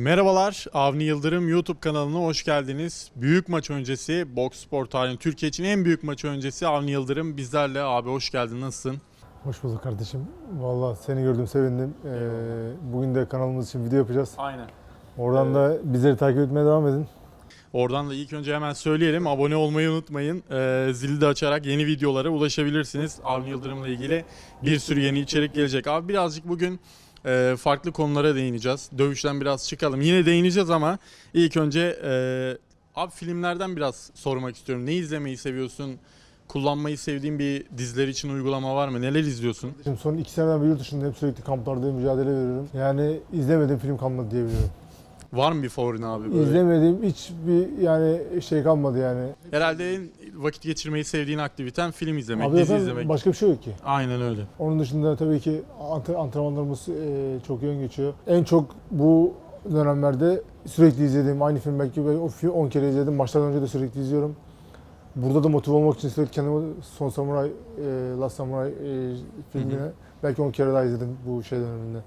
Merhabalar, Avni Yıldırım YouTube kanalına hoş geldiniz. Büyük maç öncesi, Box Spor tarihinin Türkiye için en büyük maç öncesi Avni Yıldırım bizlerle. Abi hoş geldin, nasılsın? Hoş bulduk kardeşim. Vallahi seni gördüm sevindim. Ee, bugün de kanalımız için video yapacağız. Aynen. Oradan da bizleri takip etmeye devam edin. Oradan da ilk önce hemen söyleyelim, abone olmayı unutmayın. Ee, zili de açarak yeni videolara ulaşabilirsiniz. Avni Yıldırım'la ilgili bir sürü yeni içerik gelecek. Abi birazcık bugün e, farklı konulara değineceğiz. Dövüşten biraz çıkalım. Yine değineceğiz ama ilk önce e, abi filmlerden biraz sormak istiyorum. Ne izlemeyi seviyorsun? Kullanmayı sevdiğin bir diziler için uygulama var mı? Neler izliyorsun? Şimdi son iki seneden beri yurt dışındayım. Sürekli kamplarda mücadele veriyorum. Yani izlemediğim film kalmadı diyebiliyorum. Var mı bir favorin abi? Böyle? İzlemediğim hiçbir yani şey kalmadı yani. Herhalde en vakit geçirmeyi sevdiğin aktiviten film izlemek, Abi dizi zaten izlemek. başka bir şey yok ki. Aynen öyle. Onun dışında tabii ki ant- antrenmanlarımız e, çok yoğun geçiyor. En çok bu dönemlerde sürekli izlediğim aynı film belki ben o fi- 10 kere izledim. Maçtan önce de sürekli izliyorum. Burada da motive olmak için sürekli kendimi Son Samuray, e, Last Samuray e, filmine belki 10 kere daha izledim bu şey döneminde.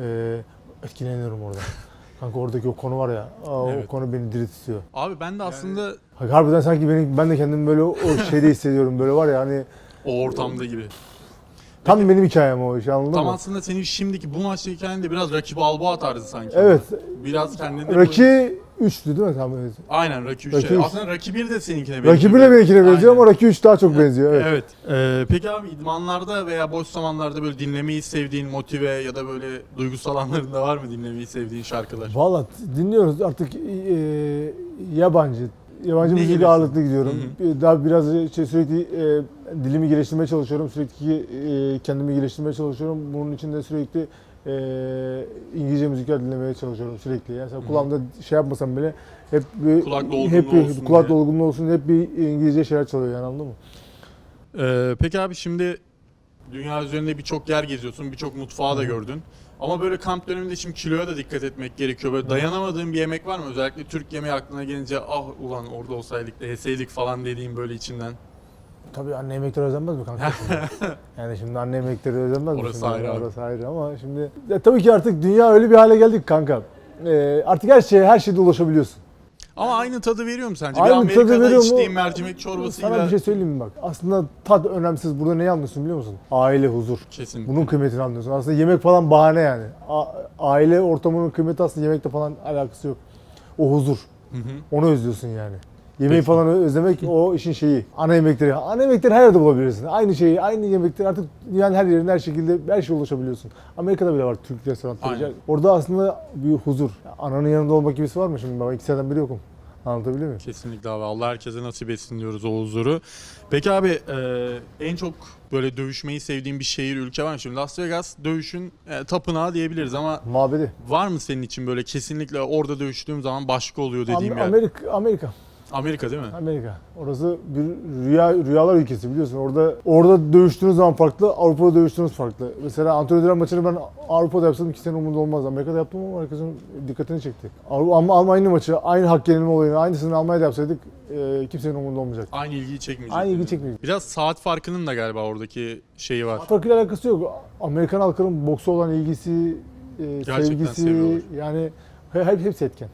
E, etkileniyorum orada. Kanka oradaki o konu var ya, aa, Evet. o konu beni diri tutuyor. Abi ben de aslında Harbiden sanki benim, ben de kendimi böyle o o şeyde hissediyorum. Böyle var ya hani o ortamda gibi. tam benim hikayem o iş anladın Tam mı? aslında senin şimdiki bu maçta hikayen de biraz rakibi Alboğa tarzı sanki. Evet. Biraz kendini... Raki 3'tü değil mi tam? Aynen Raki 3. Raki üç. Aslında Raki 1 de seninkine benziyor. Raki 1'e benimkine benziyor Aynen. ama Raki 3 daha çok benziyor. Evet. Evet. Ee, peki abi idmanlarda veya boş zamanlarda böyle dinlemeyi sevdiğin motive ya da böyle duygusal anlarında var mı dinlemeyi sevdiğin şarkılar? Valla dinliyoruz artık e, yabancı. Yabancı Ne müzik ağırlıklı gidiyorum. Hı Daha biraz şey, sürekli e, dilimi geliştirmeye çalışıyorum. Sürekli e, kendimi geliştirmeye çalışıyorum. Bunun için de sürekli e, İngilizce müzikler dinlemeye çalışıyorum sürekli. Yani sen kulağımda şey yapmasam bile hep bir Kulak hep dolgunluğu bir olsun kulak diye. dolgunluğu olsun hep bir İngilizce şeyler çalıyor yani anladın mı? Ee, peki abi şimdi dünya üzerinde birçok yer geziyorsun, birçok mutfağı da gördün. Ama böyle kamp döneminde şimdi kiloya da dikkat etmek gerekiyor. Böyle dayanamadığın bir yemek var mı? Özellikle Türk yemeği aklına gelince ah ulan orada olsaydık da yeseydik falan dediğim böyle içinden. Tabii anne yemekleri özlenmez mi kanka? şimdi? yani şimdi anne yemekleri özlenmez mi? Orası şimdi? ayrı abi. Orası ayrı ama şimdi ya tabii ki artık dünya öyle bir hale geldik kanka. Ee, artık her şeye her şeyde ulaşabiliyorsun. Ama aynı tadı veriyor mu sence? Aynı bir tadı Amerika'da veriyor mu? içtiğin mercimek çorbasıyla Sana bir şey söyleyeyim mi bak? Aslında tat önemsiz. Burada neyi anlıyorsun biliyor musun? Aile, huzur. kesin. Bunun kıymetini anlıyorsun. Aslında yemek falan bahane yani. A- aile ortamının kıymeti aslında yemekle falan alakası yok. O huzur. Hı hı. Onu özlüyorsun yani. Yemeği falan özlemek o işin şeyi. Ana yemekleri. Ana yemekleri her yerde bulabilirsin. Aynı şeyi, aynı yemekleri artık dünyanın her yerinde her şekilde her şeye ulaşabiliyorsun. Amerika'da bile var Türk restoranları. Aynen. Orada aslında bir huzur. Ananın yanında olmak gibisi var mı şimdi? Ben iki seneden beri yokum. Anlatabiliyor muyum? Kesinlikle abi. Allah herkese nasip etsin diyoruz o huzuru. Peki abi e, en çok böyle dövüşmeyi sevdiğin bir şehir, ülke var mı? Şimdi Las Vegas dövüşün e, tapınağı diyebiliriz ama Mabedi. var mı senin için böyle kesinlikle orada dövüştüğüm zaman başka oluyor dediğim Am- yer? Amerika, Amerika. Amerika değil mi? Amerika. Orası bir rüya rüyalar ülkesi biliyorsun. Orada orada dövüştüğünüz zaman farklı, Avrupa'da dövüştüğünüz farklı. Mesela Antonio Duran maçını ben Avrupa'da yapsam kimsenin umurunda olmaz. Amerika'da yaptım ama herkesin dikkatini çekti. Ama Almanya maçı aynı hak yenilme olayını aynısını Almanya'da yapsaydık e, kimsenin umurunda olmayacak. Aynı ilgiyi çekmeyecek. Aynı ilgi değil mi? çekmeyecek. Biraz saat farkının da galiba oradaki şeyi var. Farkıyla alakası yok. Amerikan halkının boksa olan ilgisi, e, Gerçekten sevgisi seviyorlar. yani he- hep hepsi etken.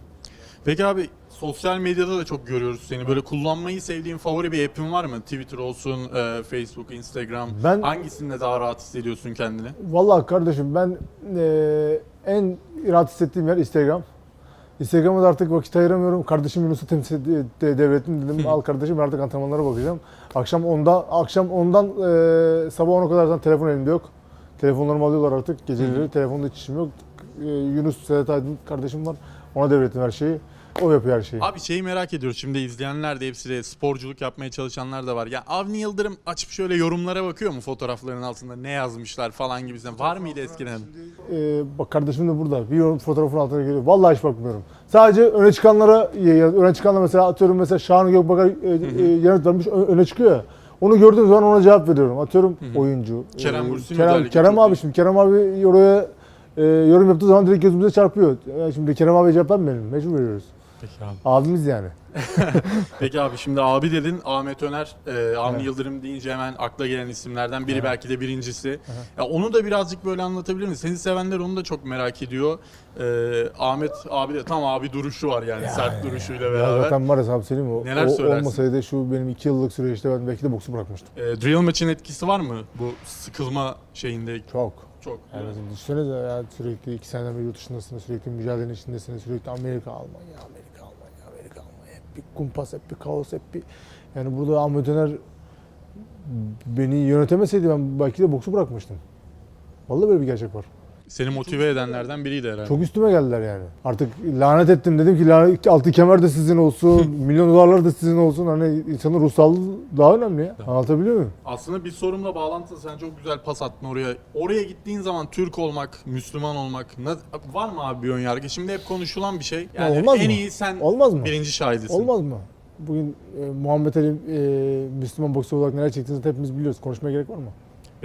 Peki abi sosyal medyada da çok görüyoruz seni. Böyle kullanmayı sevdiğin favori bir app'in var mı? Twitter olsun, e, Facebook, Instagram. Ben- Hangisinde daha rahat hissediyorsun kendini? Vallahi kardeşim ben e, en rahat hissettiğim yer Instagram. Instagram'a da artık vakit ayıramıyorum. Kardeşim Yunus'u temsil de, de- devrettim dedim. Al kardeşim ben artık antrenmanlara bakacağım. Akşam 10'da akşam 10'dan e, sabah 10'a kadar zaten telefon elimde yok. Telefonlarımı alıyorlar artık geceleri. Telefonda hiç işim yok. E, Yunus Sedat Aydın kardeşim var. Ona devrettim her şeyi. O yapıyor her şeyi. Abi şeyi merak ediyoruz. Şimdi izleyenler de hepsi de sporculuk yapmaya çalışanlar da var. Ya Avni Yıldırım açıp şöyle yorumlara bakıyor mu fotoğrafların altında ne yazmışlar falan gibisinden. Var mıydı eskiden? Ee, bak kardeşim de burada. Bir yorum fotoğrafın altına geliyor. Vallahi hiç bakmıyorum. Sadece öne çıkanlara öne çıkanlar mesela atıyorum mesela Şahan Gökbakar e, e, yanıt vermiş ö- öne çıkıyor ya. Onu gördüğüm zaman ona cevap veriyorum. Atıyorum hı. oyuncu. Kerem e, Bürsin Kerem, özellikle Kerem çok abi şimdi Kerem abi oraya e, yorum yaptığı zaman direkt gözümüze çarpıyor. Yani şimdi Kerem abi cevap vermeyelim. Mecbur veriyoruz. Peki abi. Abimiz yani. Peki abi şimdi abi dedin Ahmet Öner, e, Avni Evet. Yıldırım deyince hemen akla gelen isimlerden biri Evet. belki de birincisi. Ya onu da birazcık böyle anlatabilir misin? Seni sevenler onu da çok merak ediyor. E, Ahmet abi de tam abi duruşu var yani sert duruşuyla Ya beraber. zaten var ya sana bir söyleyeyim mi? Neler o, söylersin? olmasaydı şu benim iki yıllık süreçte ben belki de boksu bırakmıştım. E, drill maçın etkisi var mı bu sıkılma şeyinde? Çok. Çok. Yani düşünsenize ya sürekli iki seneden beri yurt dışındasın, sürekli mücadelenin içindesin, sürekli Amerika, Almanya, Amerika, Almanya, Amerika, Almanya. Hep bir kumpas, hep bir kaos, hep bir... Yani burada Ahmet Öner beni yönetemeseydi ben belki de boksu bırakmıştım. Vallahi böyle bir gerçek var. Seni motive edenlerden biriydi herhalde. Çok üstüme geldiler yani. Artık lanet ettim dedim ki lanet, altı kemer de sizin olsun, milyon dolarlar da sizin olsun. Hani insanın ruhsallığı daha önemli ya. Anlatabiliyor muyum? Aslında bir sorumla bağlantılı sen çok güzel pas attın oraya. Oraya gittiğin zaman Türk olmak, Müslüman olmak na- var mı abi bir ön yargı? Şimdi hep konuşulan bir şey. Yani olmaz en mı? iyi sen Olmaz mı? birinci şahidisin. Olmaz mı? Bugün e, Muhammed Ali e, Müslüman boksör olarak neler çektiğinizi hepimiz biliyoruz. Konuşmaya gerek var mı?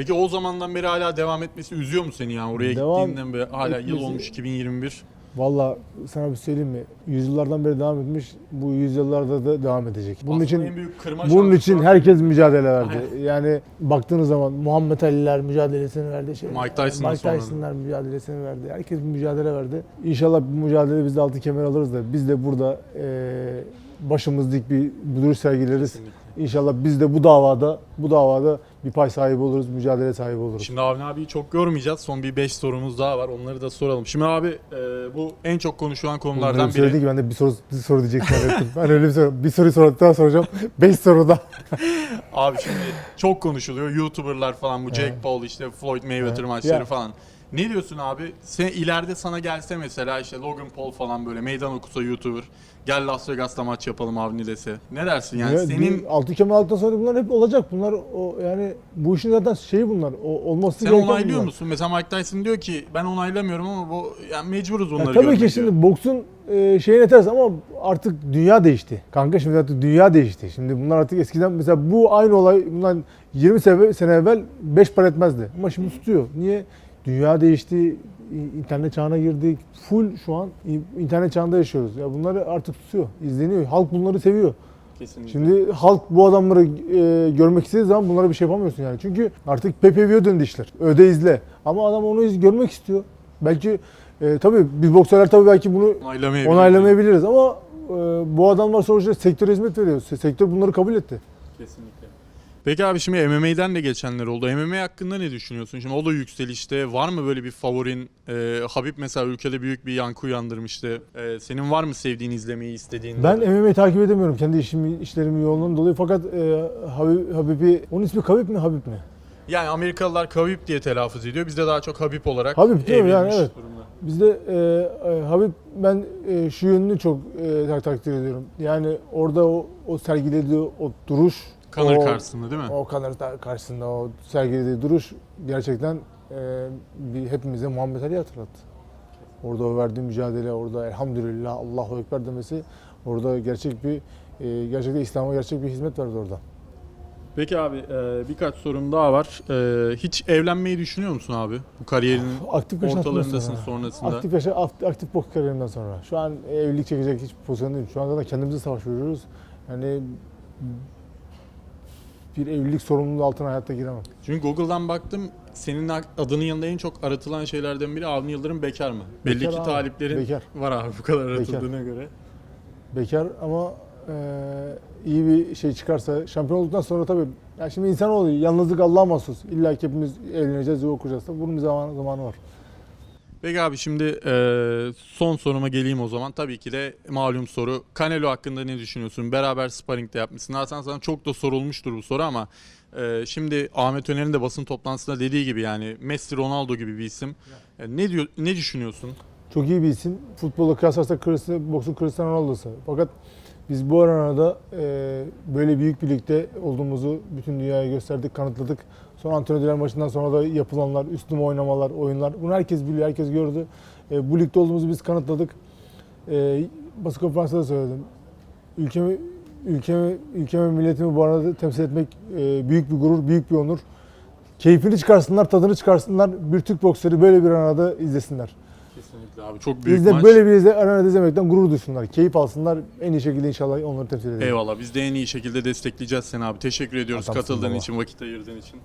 Peki o zamandan beri hala devam etmesi üzüyor mu seni yani oraya Devam gittiğinden beri hala yıl etmesi- olmuş 2021. Valla sana bir söyleyeyim mi? Yüzyıllardan beri devam etmiş. Bu yüzyıllarda da devam edecek. Bunun Aslında için en büyük kırma bunun şansı için herkes mücadele verdi. Yani baktığınız zaman Muhammed Ali'ler mücadelesini verdi. Şey, Mike Tyson'dan Mike sonra. Tyson'lar mücadelesini verdi. Herkes bir mücadele verdi. İnşallah bu mücadele biz de altı kemer alırız da biz de burada e, başımız dik bir bir duruş sergileriz. Kesinlikle. İnşallah biz de bu davada bu davada bir pay sahibi oluruz, mücadele sahibi oluruz. Şimdi Avni abiyi çok görmeyeceğiz. Son bir 5 sorumuz daha var. Onları da soralım. Şimdi abi e, bu en çok konuşulan konulardan biri. söyledi ki ben de bir soru bir soru diyeceksin zannettim. ben öyle bir soru. Bir soruyu sorduktan soracağım. Beş soruda. Abi şimdi çok konuşuluyor. YouTuber'lar falan bu Evet. Paul işte Floyd Mayweather maçları falan. Ne diyorsun abi? Sen ileride sana gelse mesela işte Logan Paul falan böyle meydan okusa YouTuber. Gel Las Vegas'ta maç yapalım Avni dese. Ne dersin yani? Ya, Senin altı kemer aldıktan sonra bunlar hep olacak. Bunlar o yani bu işin zaten şeyi bunlar. O olması sen gereken onaylıyor bunlar. musun? Mesela Mike Tyson diyor ki ben onaylamıyorum ama bu yani mecburuz Ya bunları tabii ki diyor. şimdi boksun e, şeyine ters ama artık dünya değişti. Kanka şimdi artık dünya değişti. Şimdi bunlar artık eskiden mesela bu aynı olay bundan 20 sene, sene evvel 5 para etmezdi. Ama şimdi tutuyor. Niye? Dünya değişti. İnternet çağına girdik. Full şu an internet çağında yaşıyoruz. Ya bunları artık tutuyor. izleniyor. Halk bunları seviyor. Kesinlikle. Şimdi halk bu adamları e, görmek istediği zaman bunlara bir şey yapamıyorsun yani. Çünkü artık PPV'ye döndü işler. Öde izle. Ama adam onu iz- görmek istiyor. Belki e, tabii biz boksörler tabii belki bunu onaylamayabilir. onaylamayabiliriz ama e, bu adamlar sonuçta sektöre hizmet veriyor. Se- Sektör bunları kabul etti. Kesinlikle. Peki abi şimdi MMA'den de geçenler oldu. MMA hakkında ne düşünüyorsun? Şimdi o da yükselişte. Var mı böyle bir favorin? Ee, Habib mesela ülkede büyük bir yankı uyandırmıştı. Ee, senin var mı sevdiğin, izlemeyi istediğin? Ben MMA'yi takip edemiyorum kendi işimi, işlerimin yoğunluğundan dolayı fakat e, Habib, Habib'i, onun ismi Habib mi Habib mi? Yani Amerikalılar Khabib diye telaffuz ediyor. Bizde daha çok Habib olarak Habib değil mi? Yani evet. durumda. Bizde e, e, Habib ben e, şu yönünü çok e, tak- takdir ediyorum. Yani orada o, o sergilediği o duruş, O, karşısında değil mi? o da- karşısında o sergilediği duruş gerçekten e, bir hepimize Muhammed Ali hatırlattı. Orada o verdiği mücadele, orada elhamdülillah Allahu Ekber demesi orada gerçek bir e, gerçekten İslam'a gerçek bir hizmet verdi orada. Peki abi e, birkaç sorum daha var. E, hiç evlenmeyi düşünüyor musun abi? Bu kariyerinin Aktif ortalarındasın sonra. sonrasında. Aktif, yaşa, aktif, aktif boks kariyerimden sonra. Şu an evlilik çekecek hiç pozisyon değilim. Şu an zaten kendimize savaş veriyoruz. Yani bir evlilik sorumluluğu altına hayatta giremem. Çünkü Google'dan baktım senin adının yanında en çok aratılan şeylerden biri Avni Yıldırım bekar mı? Belli Bekar ki abi, taliplerin bekar. var abi bu kadar aratıldığına göre. Bekar ama e, iyi bir şey çıkarsa şampiyon olduktan sonra tabii ya şimdi insanoğlu yalnızlık Allah'a mahsus. İlla ki hepimiz evleneceğiz, yuva kuracağız. Tabii Bunun bir zamanı, zamanı var. Peki abi şimdi e, son soruma geleyim o zaman. Tabii ki de malum soru. Canelo hakkında ne düşünüyorsun? Beraber sparring de yapmışsın. Zaten sana çok da sorulmuştur bu soru ama e, şimdi Ahmet Öner'in de basın toplantısında dediği gibi yani Messi, Ronaldo gibi bir isim. E, ne diyor ne düşünüyorsun? Çok iyi bir isim. Futbola kıyaslarsak Cristiano- boksun Cristiano Ronaldo'su. Fakat biz bu arada e, böyle büyük birlikte olduğumuzu bütün dünyaya gösterdik, kanıtladık. Son antrenörler maçından sonra da yapılanlar, üstüme oynamalar, oyunlar. Bunu herkes biliyor, herkes gördü. E, bu ligde olduğumuzu biz kanıtladık. E, basın konferansında da söyledim. Ülkemi, ülkemi, ülkemi, milletimi bu arada temsil etmek e, büyük bir gurur, büyük bir onur. Keyfini çıkarsınlar, tadını çıkarsınlar. Bir Türk boksörü böyle bir arada izlesinler. Kesinlikle abi çok büyük Biz de maç. böyle bir izle, arenada izlemekten gurur duysunlar. Keyif alsınlar. En iyi şekilde inşallah onları temsil edelim. Eyvallah biz de en iyi şekilde destekleyeceğiz seni abi. Teşekkür ediyoruz Adamsın katıldığın baba. için, vakit ayırdığın için.